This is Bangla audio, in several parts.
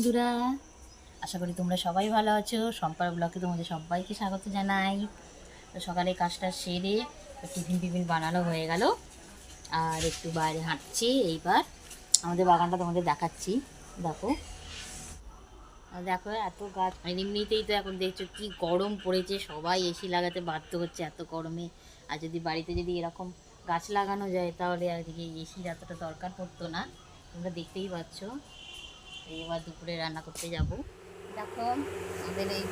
বন্ধুরা, আশা করি তোমরা সবাই ভালো আছো। সম্পার ব্লকে তোমাদের সবাইকে স্বাগত জানাই। তো সকালে কাজটা সেরে টিফিন টিফিন বানানো হয়ে গেল। আর একটু বাইরে হাঁটছি, এইবার আমাদের বাগানটা তোমাদের দেখাচ্ছি। দেখো। দেখো, এত গাছ এমনিতেই তো এখন দেখছ কি গরম পড়েছে, সবাই এসি লাগাতে বাধ্য হচ্ছে এত গরমে। আর যদি বাড়িতে যদি এরকম গাছ লাগানো যায়, তাহলে আর এসির এতটা দরকার পড়তো না। তোমরা দেখতেই পাচ্ছ। এবার দুপুরে রান্না করতে যাব। দেখো, আমাদের এই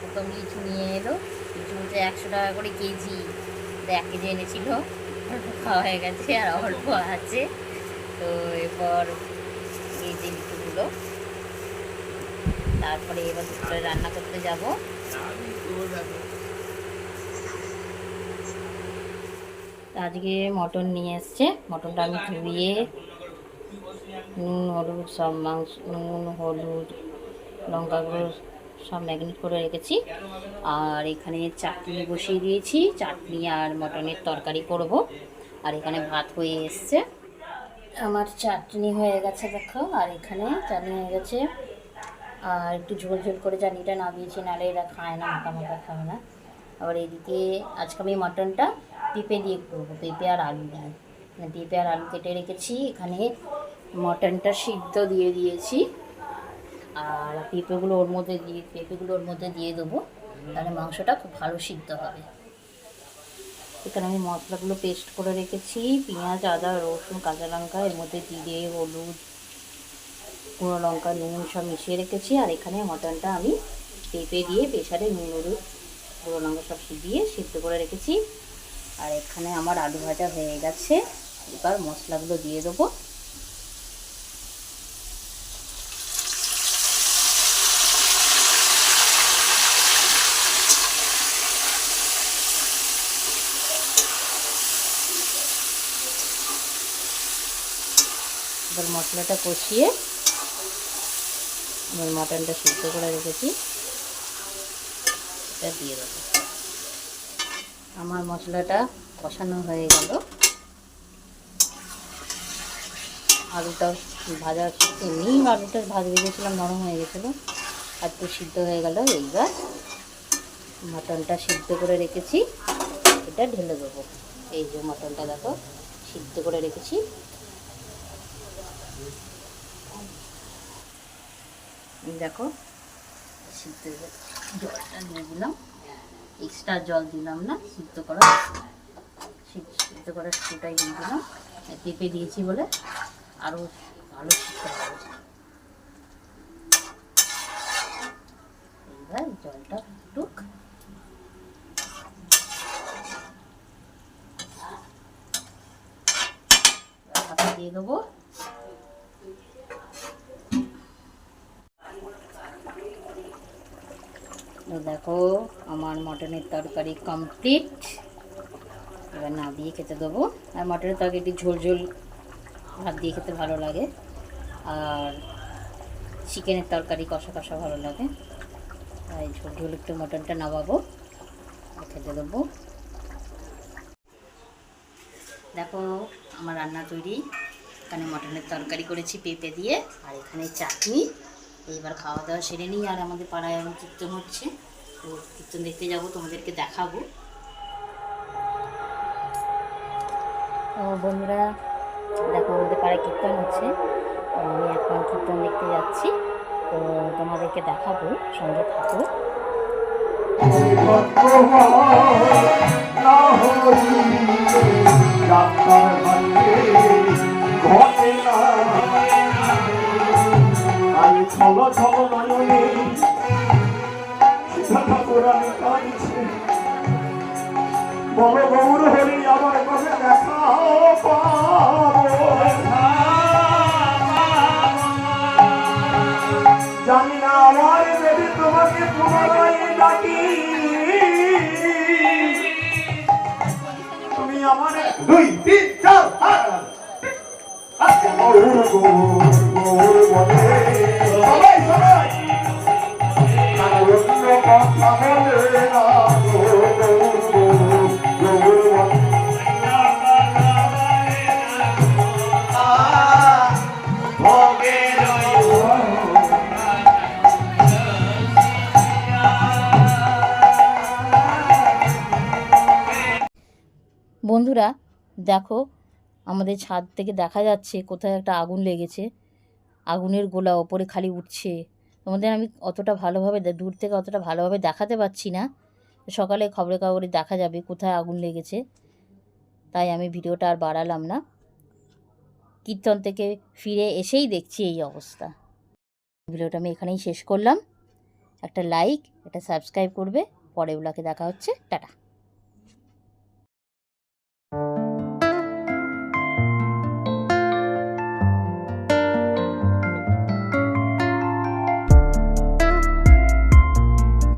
প্রথম লিচু নিয়ে এলো। লিচু বলছে একশো টাকা করে কেজি। এক কেজি এনেছিল। অল্প খাওয়া হয়ে গেছে, আর অল্প আছে। তো এরপর এই যে লিচুগুলো। তারপরে এবার দুপুরে রান্না করতে যাব। আজকে মটন নিয়ে এসছে। মটনটা আমি ধুয়ে নুন, হলুদ, সব মাংস, নুন, হলুদ, লঙ্কা গুঁড়ো সব ম্যাগনেট করে রেখেছি। আর এখানে চাটনি বসিয়ে দিয়েছি। চাটনি আর মটনের তরকারি করব। আর এখানে ভাত হয়ে এসছে। আমার চাটনি হয়ে গেছে, দেখো। আর এখানে চাটনি হয়ে গেছে। আর একটু ঝোল ঝোল করে চাটনিটা নামিয়েছি, নাহলে এরা খায় না মাখা মাখা খায় না। আবার এদিকে আজকে আমি মটনটা পেঁপে দিয়ে করব, পেঁপে আর আলু দিয়ে। পেঁপে আর আলু কেটে রেখেছি। এখানে মটনটা সিদ্ধ দিয়ে দিয়েছি। আর পেঁপেগুলো ওর মধ্যে দিয়ে পেঁপেগুলো ওর মধ্যে দিয়ে দেবো। তাহলে মাংসটা খুব ভালো সিদ্ধ হবে। এখানে আমি মশলাগুলো পেস্ট করে রেখেছি। পেঁয়াজ, আদা, রসুন, কাঁচা লঙ্কা, এর মধ্যে জিরে, হলুদ, গুঁড়ো লঙ্কা, নুন সব মিশিয়ে রেখেছি। আর এখানে মটনটা আমি পেঁপে দিয়ে প্রেশারে নুন, হলুদ, গুঁড়ো লঙ্কা সব দিয়ে সিদ্ধ করে রেখেছি। আর এখানে আমার আলু ভাজা হয়ে গেছে। এবার মশলাগুলো দিয়ে দেবো। এবার মশলাটা কষিয়ে এবার মাটনটা সিদ্ধ করে রেখেছি। এটা দিয়ে দেবো। আমার মশলাটা কষানো হয়ে গেল। আলুটা ভাজা, এমনি আলুটা ভাজা ভেজেছিলাম নরম হয়ে গেছিল। আর একটু সিদ্ধ হয়ে গেল। এইবার মটনটা সিদ্ধ করে রেখেছি। এটা ঢেলে দেবো। এই যে মটনটা দেখো, সিদ্ধ করে রেখেছি। দেখো, সিদ্ধ জলটা নিয়ে দিলাম এক্সট্রা জল দিলাম না, সিদ্ধ করা। সিদ্ধ করার শুটাই দিয়ে দিলাম। পেঁপে দিয়েছি বলে আরও ভালো সিদ্ধ হবে এইবার জলটা ফুটুক ঢাকা দিয়ে দেবো এই দেখো, আমার মটনের তরকারি কমপ্লিট এবার না দিয়ে খেতে দেবো। আর মটনের তরকারিটি ঝোল ঝোল ভাত দিয়ে খেতে ভালো লাগে। আর চিকেনের তরকারি কষা কষা ভালো লাগে। এই ঝোল ঝোল একটু মটনটা নামাবো খেতে দেবো। দেখো, আমার রান্না তৈরি। এখানে মটনের তরকারি করেছি পেঁপে দিয়ে, আর এখানে চাটনি। এইবার খাওয়া দাওয়া সেরে নিই, আর আমাদের পাড়ায় এখন কীর্তন হচ্ছে। তো কীর্তন দেখতে যাব, তোমাদেরকে দেখাবো। বন্ধুরা, দেখো আমাদের পাড়ায় কীর্তন হচ্ছে। আমি এখন কীর্তন দেখতে যাচ্ছি। তো তোমাদেরকে দেখাবো, সঙ্গে থাকো। ছলো বড় গৌর হরি আমার কাছে দেখা জানি না আমার যদি তোমাকে পুনরায় ডাকি। তুমি আমার দুই তিন চার গৌর গৌর গৌর বলে। সবাই সবাই। কথা বলে বন্ধুরা, দেখো আমাদের ছাদ থেকে দেখা যাচ্ছে কোথায় একটা আগুন লেগেছে। আগুনের গোলা ওপরে খালি উঠছে। তোমাদের আমি অতটা ভালোভাবে দূর থেকে অতটা ভালোভাবে দেখাতে পারছি না। সকালে খবরে কাগজে দেখা যাবে কোথায় আগুন লেগেছে। তাই আমি ভিডিওটা আর বাড়ালাম না। কীর্তন থেকে ফিরে এসেই দেখছি এই অবস্থা। ভিডিওটা আমি এখানেই শেষ করলাম। একটা লাইক, একটা সাবস্ক্রাইব করবে। পরে ব্লকে দেখা হচ্ছে। টাটা।